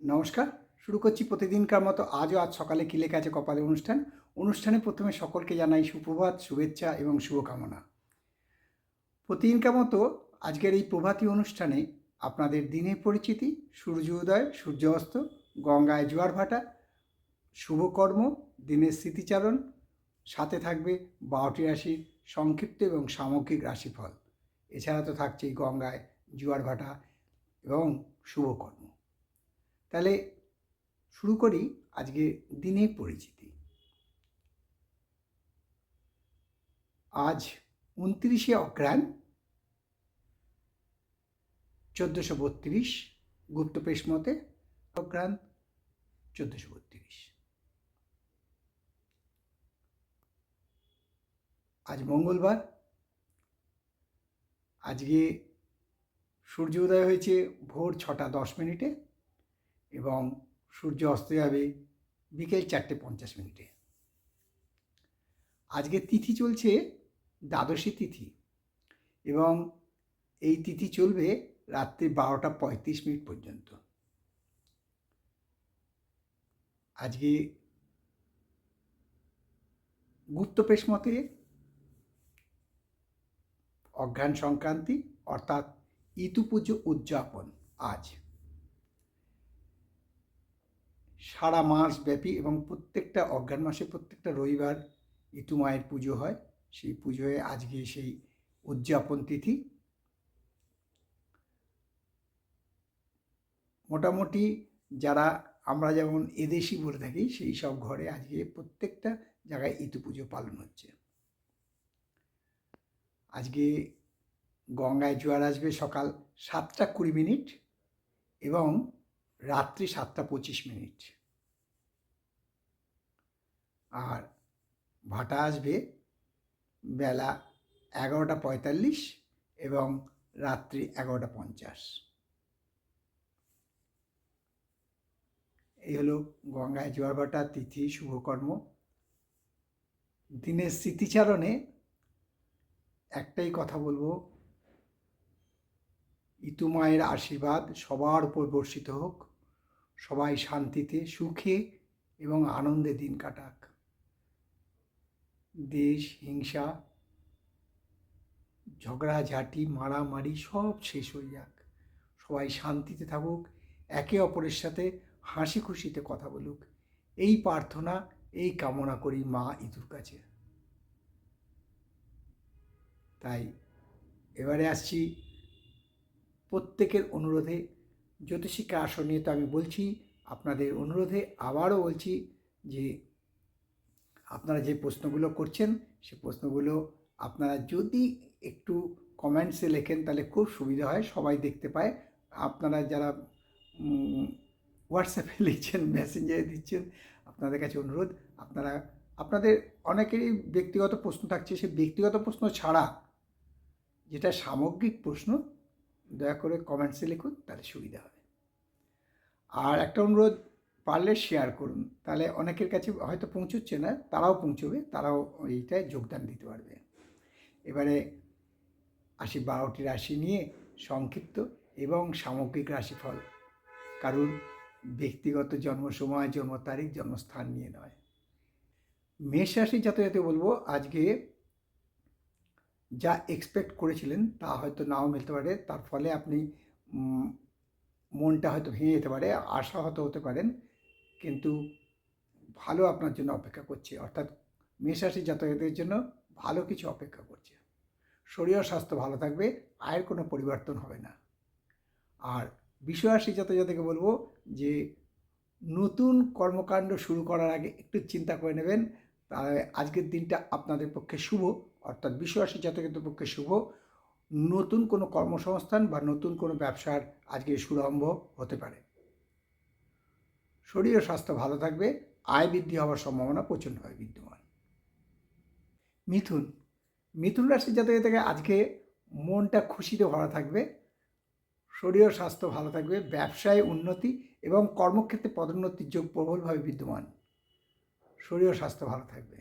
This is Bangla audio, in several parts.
নমস্কার, শুরু করছি প্রতিদিনকার মতো আজও আজ সকালে কি লেখা আছে কপালে অনুষ্ঠান? অনুষ্ঠানে প্রথমে সকলকে জানাই সুপ্রভাত, শুভেচ্ছা এবং শুভকামনা। প্রতিদিনকার মতো আজকের এই প্রভাতী অনুষ্ঠানে আপনাদের দিনের পরিচিতি, সূর্য উদয়, সূর্য অস্ত, গঙ্গায় জোয়ার ভাটা শুভকর্ম দিনের স্মৃতিচারণ, সাথে থাকবে বারোটি রাশির সংক্ষিপ্ত এবং সামগ্রিক রাশিফল। এছাড়া তো থাকছেই গঙ্গায় জোয়ার ভাটা এবং শুভকর্ম তাহলে শুরু করি আজকে দিনে পরিচিতি। আজ উনত্রিশে অগ্রায়ণ চোদ্দোশো বত্রিশ গুপ্তপেশ মতে অগ্রায়ণ চোদ্দোশো বত্রিশ। আজ মঙ্গলবার, আজকে সূর্য উদয় হয়েছে ভোর ছটা দশ মিনিটে। এবং সূর্য অস্ত যাবে বিকেল চারটে পঞ্চাশ মিনিটে। আজকে তিথি চলছে দ্বাদশী তিথি এবং এই তিথি চলবে রাত্রি বারোটা পঁয়ত্রিশ মিনিট পর্যন্ত। আজকে গুপ্তপেশ মতে অজ্ঞান সংক্রান্তি অর্থাৎ ইতুপুজো উদযাপন আজ। সারা মাস ব্যাপী এবং প্রত্যেকটা অজ্ঞান মাসে প্রত্যেকটা রবিবার ইতু মায়ের পুজো হয়। সেই পুজোয় আজকে সেই উদযাপন তিথি। মোটামুটি যারা আমরা যেমন এদেশি বলে থাকি, সেই সব ঘরে আজকে প্রত্যেকটা জায়গায় ইতু পুজো পালন হচ্ছে। আজকে গঙ্গায় জোয়ার আসবে সকাল সাতটা কুড়ি মিনিট এবং রাত্রি সাতটা পঁচিশ মিনিট। আর ভাটা আসবে বেলা এগারোটা পঁয়তাল্লিশ এবং রাত্রি এগারোটা পঞ্চাশ। এই হলো গঙ্গায় জোয়ার ভাটা, তিথি, শুভকর্ম। দিনের স্মৃতিচারণে একটাই কথা বলব ইতুমায়ের আশীর্বাদ সবার উপর বর্ষিত হোক, সবাই শান্তিতে, সুখে এবং আনন্দে দিন কাটাক। দেশ, হিংসা ঝগড়াঝাটি মারামারি সব শেষ হয়ে যাক। সবাই শান্তিতে থাকুক, একে অপরের সাথে হাসি খুশিতে কথা বলুক। এই প্রার্থনা, এই কামনা করি মা ইঁদুর কাছে। তাই এবারে আসছি প্রত্যেকের অনুরোধে। জ্যোতিষিকা আসন নিয়ে তো আমি বলছি, আপনাদের অনুরোধে আবারও বলছি যে আপনারা যে প্রশ্নগুলো করছেন, সে প্রশ্নগুলো আপনারা যদি একটু কমেন্টসে লেখেন, তাহলে খুব সুবিধা হয়, সবাই দেখতে পায়। আপনারা যারা হোয়াটসঅ্যাপে লিখছেন মেসেঞ্জারে দিচ্ছেন, আপনাদের কাছে অনুরোধ, আপনারা, আপনাদের অনেকেরই ব্যক্তিগত প্রশ্ন থাকছে, সে ব্যক্তিগত প্রশ্ন ছাড়া যেটা সামগ্রিক প্রশ্ন, দয়া করে কমেন্টসে লিখুন, তাহলে সুবিধা হবে। আর একটা অনুরোধ পারলে শেয়ার করুন। তাহলে অনেকের কাছে হয়তো পৌঁছচ্ছে না, তারাও পৌঁছবে, তারাও এইটায় যোগদান দিতে পারবে। এবারে আসি বারোটি রাশি নিয়ে সংক্ষিপ্ত এবং সামগ্রিক রাশিফল। কারণ ব্যক্তিগত জন্ম সময় জন্ম তারিখ জন্মস্থান নিয়ে নয়। মেষ রাশি যাতে বলব, আজকে যা এক্সপেক্ট করেছিলেন তা হয়তো নাও মিলতে পারে, তার ফলে আপনি মনটা হয়তো ভেঙে যেতে পারে আশা হতে হতে পারেন। কিন্তু ভালো আপনার জন্য অপেক্ষা করছে। অর্থাৎ মেষরাশি যাতায়াতের জন্য ভালো কিছু অপেক্ষা করছে। শরীর স্বাস্থ্য ভালো থাকবে, আয়ের কোনো পরিবর্তন হবে না। আর বিষয়াশি যাতায়াতকে বলব যে, নতুন কর্মকাণ্ড শুরু করার আগে একটু চিন্তা করে নেবেন। তাহলে আজকের দিনটা আপনাদের পক্ষে শুভ, অর্থাৎ বিশ্বরাশি জাতকের পক্ষে শুভ। নতুন কোনো কর্মসংস্থান বা নতুন কোনো ব্যবসার আজকে শুভারম্ভ হতে পারে। শরীর ও স্বাস্থ্য ভালো থাকবে, আয় বৃদ্ধি হওয়ার সম্ভাবনা প্রচণ্ডভাবে বিদ্যমান। মিথুন মিথুন রাশির জাতকের থেকে আজকে মনটা খুশিতে ভরা থাকবে শরীর ও স্বাস্থ্য ভালো থাকবে, ব্যবসায় উন্নতি এবং কর্মক্ষেত্রে পদোন্নতির যোগ প্রবলভাবে বিদ্যমান শরীর ও স্বাস্থ্য ভালো থাকবে।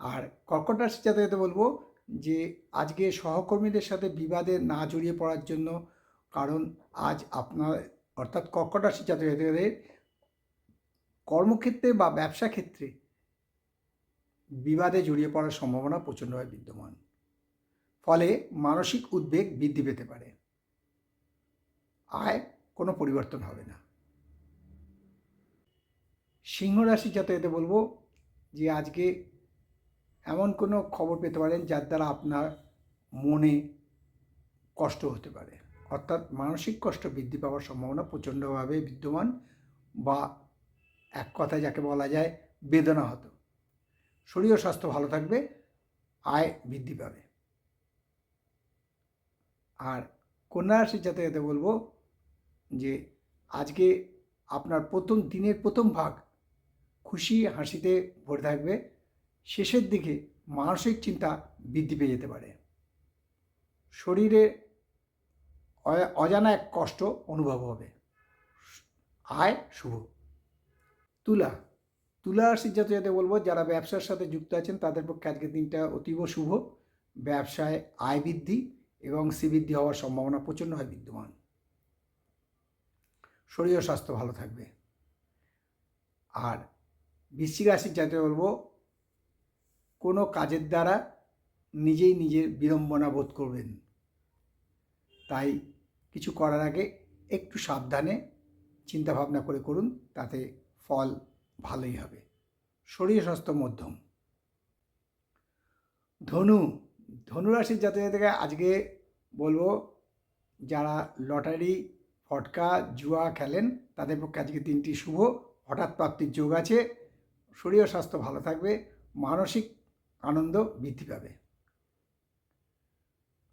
আর কর্কট রাশি যাতে বলব যে, আজকে সহকর্মীদের সাথে বিবাদে না জড়িয়ে পড়ার জন্য, কারণ আজ আপনার, অর্থাৎ কর্কট রাশির জাতক জাতিকাদের কর্মক্ষেত্রে বা ব্যবসা ক্ষেত্রে বিবাদে জড়িয়ে পড়ার সম্ভাবনা প্রচণ্ডভাবে বিদ্যমান। ফলে মানসিক উদ্বেগ বৃদ্ধি পেতে পারে। আয় কোনো পরিবর্তন হবে না। সিংহ রাশির জাতকদের বলব যে, আজকে এমন কোনো খবর পেতে পারেন যার দ্বারা আপনার মনে কষ্ট হতে পারে। অর্থাৎ মানসিক কষ্ট বৃদ্ধি পাওয়ার সম্ভাবনা প্রচণ্ডভাবে বিদ্যমান বা এক কথায় যাকে বলা যায় বেদনা হতো। শরীর স্বাস্থ্য ভালো থাকবে, আয় বৃদ্ধি পাবে। আর কন্যা রাশির যাতে বলব যে, আজকে আপনার প্রথম দিনের প্রথম ভাগ খুশি হাসিতে ভরে থাকবে, শেষের দিকে মানসিক চিন্তা বৃদ্ধি পেয়ে যেতে পারে। শরীরে অজানা এক কষ্ট অনুভব হবে। আয় শুভ। তুলা। তুলা রাশির জাতকদের বলব, যারা ব্যবসার সাথে যুক্ত আছেন, তাদের পক্ষে আজকের দিনটা অতীব শুভ। ব্যবসায় আয় বৃদ্ধি এবং শ্রীবৃদ্ধি হওয়ার সম্ভাবনা প্রচণ্ডভাবে বিদ্যমান। শরীর স্বাস্থ্য ভালো থাকবে। আর বৃশ্চিক রাশির জাতকে বলব, কোনো কাজের দ্বারা নিজেই নিজের বিড়ম্বনা বোধ করবেন। তাই কিছু করার আগে একটু সাবধানে চিন্তা ভাবনা করে করুন, তাতে ফল ভালোই হবে। শরীর স্বাস্থ্য মধ্যম। ধনু ধনুরাশির জাতক থেকে আজকে বলব, যারা লটারি, ফটকা, জুয়া খেলেন, তাদের পক্ষে আজকে দিনটি শুভ। হঠাৎ প্রাপ্তির যোগ আছে। শরীর স্বাস্থ্য ভালো থাকবে। মানসিক আনন্দ বৃদ্ধি পাবে।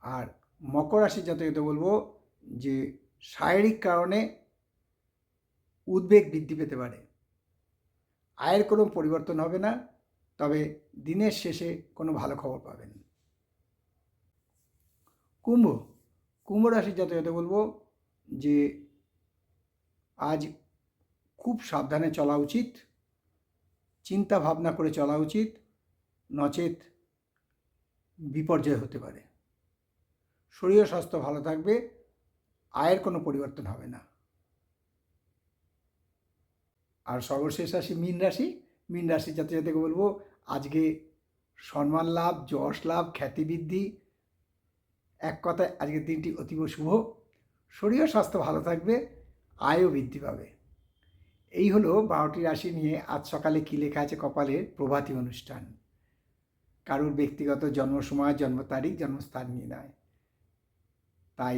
আর মকর রাশির জাতকদের বলব যে, শারীরিক কারণে উদ্বেগ বৃদ্ধি পেতে পারে। আয়ের কোনো পরিবর্তন হবে না, তবে দিনের শেষে কোনো ভালো খবর পাবেন। কুম্ভ কুম্ভ রাশির জাতকদের বলব যে আজ খুব সাবধানে চলা উচিত, চিন্তা ভাবনা করে চলা উচিত, নচেত বিপর্যয় হতে পারে। শরীর স্বাস্থ্য ভালো থাকবে, আয়ের কোনো পরিবর্তন হবে না। আর সর্বশেষ রাশি মীন রাশি। মীন রাশির যাতে যাতে বলব, আজকে সম্মান লাভ, যশ লাভ, খ্যাতি বৃদ্ধি, এক কথায় আজকের দিনটি অতীব শুভ। শরীর স্বাস্থ্য ভালো থাকবে, আয়ও বৃদ্ধি পাবে। এই হলো বারোটি রাশি নিয়ে আজ সকালে কী লেখা আছে কপালের প্রভাতী অনুষ্ঠান। কারোর ব্যক্তিগত জন্ম সময় জন্ম তারিখ জন্মস্থান নিয়ে নয় তাই